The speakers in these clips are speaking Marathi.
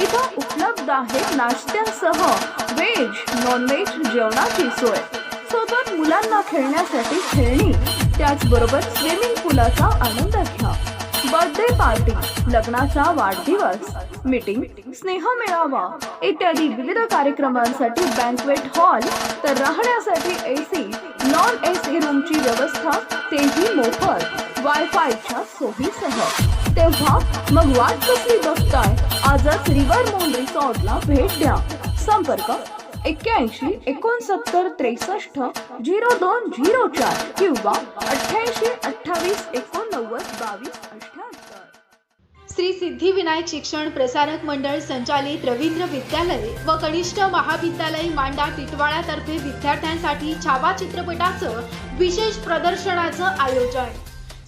इथं उपलब्ध आहे नाश्त्यासह व्हेज नॉनव्हेज जेवणाची सोय. सोबत मुलांना खेळण्यासाठी खेळणी त्याचबरोबर स्विमिंग पूलाचा आनंद घ्या. बर्थडे पार्टी लग्नाचा वाढदिवस मीटिंग स्नेहमेळावा इत्यादी विविध कार्यक्रमांसाठी बँकवेट हॉल तर राहण्यासाठी एसी नॉन एसी रूमची व्यवस्था तेही मोफत. वायफायच्या सोयीसह. तेव्हा मग वाट कसली बघताय? आजच रिव्हर मोन रिसॉर्टला भेट द्या. संपर्क एक्क्याऐंशी एकोणसत्तर त्रेसष्ट झिरो दोन झिरो चार किंवा अठ्ठ्याऐंशी अठ्ठावीस एकोणनव्वद बावीस अठ्ठ्याहत्तर श्री सिद्धिविनायक शिक्षण प्रसारक मंडळ संचालित रवींद्र विद्यालय व कनिष्ठ महाविद्यालय मांडा टिटवाळ्यातर्फे विद्यार्थ्यांसाठी छावा चित्रपटाचं विशेष प्रदर्शनाचं आयोजन.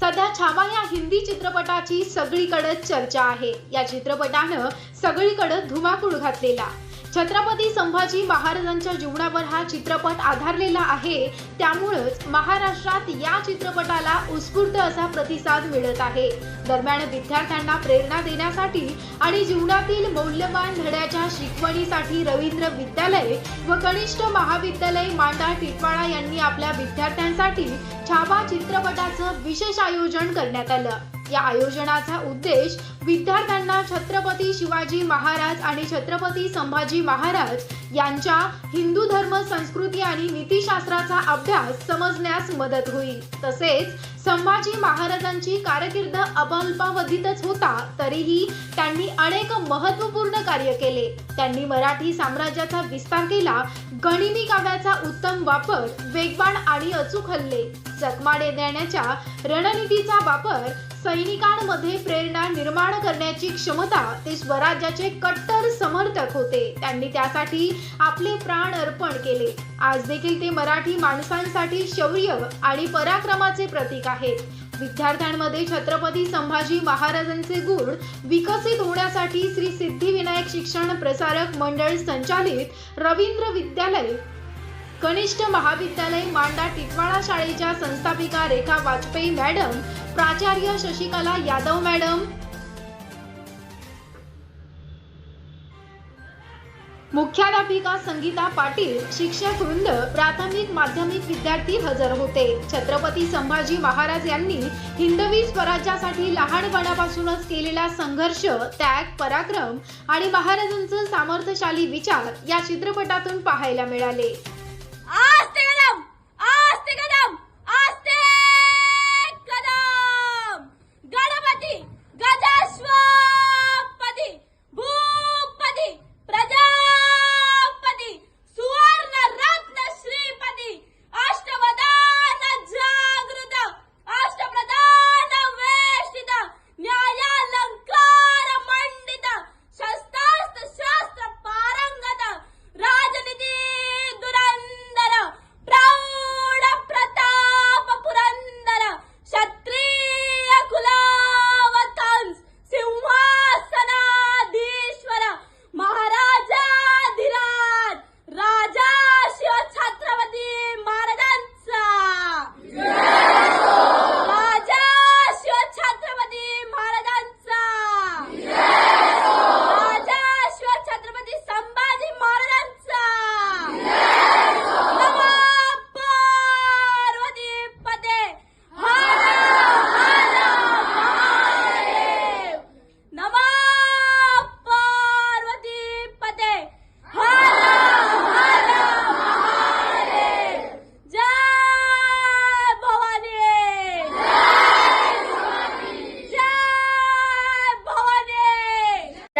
सध्या छावा या हिंदी चित्रपटाची सगळीकडे चर्चा आहे. या चित्रपटानं सगळीकडे धुमाकूळ घातलेला. छत्रपती संभाजी महाराजांच्या जीवनावर हा चित्रपट आधारलेला आहे. त्यामुळंच महाराष्ट्रात या चित्रपटाला उत्स्फूर्त असा प्रतिसाद मिळत आहे. दरम्यान विद्यार्थ्यांना प्रेरणा देण्यासाठी आणि जीवनातील मौल्यवान धड्याच्या शिकवणीसाठी रवींद्र विद्यालय व कनिष्ठ महाविद्यालय मांडा टिटवाळा यांनी आपल्या विद्यार्थ्यांसाठी छावा चित्रपटाचं विशेष आयोजन करण्यात आलं. या आयोजनाचा उद्देश विद्यार्थ्यांना छत्रपती शिवाजी महाराज आणि छत्रपती संभाजी महाराज यांच्या हिंदू धर्म संस्कृती आणि नीतीशास्त्राचा अभ्यास समजण्यास मदत होईल. तसेच संभाजी महाराजांची कारकीर्द अल्पावधीतच होता तरीही त्यांनी अनेक महत्त्वपूर्ण कार्य केले. त्यांनी मराठी साम्राज्याचा विस्तार केला गणिमी काव्याचा उत्तम वापर वेगवान आणि अचूक हल्ले चकमाडे देण्याच्या रणनीतीचा वापर सैनिकांमध्ये प्रेरणा निर्माण करण्याची क्षमता ते स्वराज्याचे कट्टर समर्थक होते. त्यांनी त्यासाठी आपले प्राण अर्पण केले. आज देखील ते मराठी माणसांसाठी शौर्य आणि पराक्रमाचे प्रतीक आहेत. विद्यार्थ्यांमध्ये छत्रपती संभाजी महाराजांचे गुण विकसित होण्यासाठी श्री सिद्धिविनायक शिक्षण प्रसारक मंडळ संचालित रवींद्र विद्यालय कनिष्ठ महाविद्यालय मांडा टिटवाळा शाळेच्या संस्थापिका रेखा वाजपेयी मॅडम प्राचार्य शशिकला यादव मॅडम. मुख्याध्यापिका संगीता पाटील शिक्षक वृंद प्राथमिक माध्यमिक विद्यार्थी हजर होते. छत्रपती संभाजी महाराज यांनी हिंदवी स्वराज्यासाठी लहानपणापासूनच केलेला संघर्ष त्याग पराक्रम आणि महाराजांचं सामर्थ्यशाली विचार या चित्रपटातून पाहायला मिळाले. গেলাম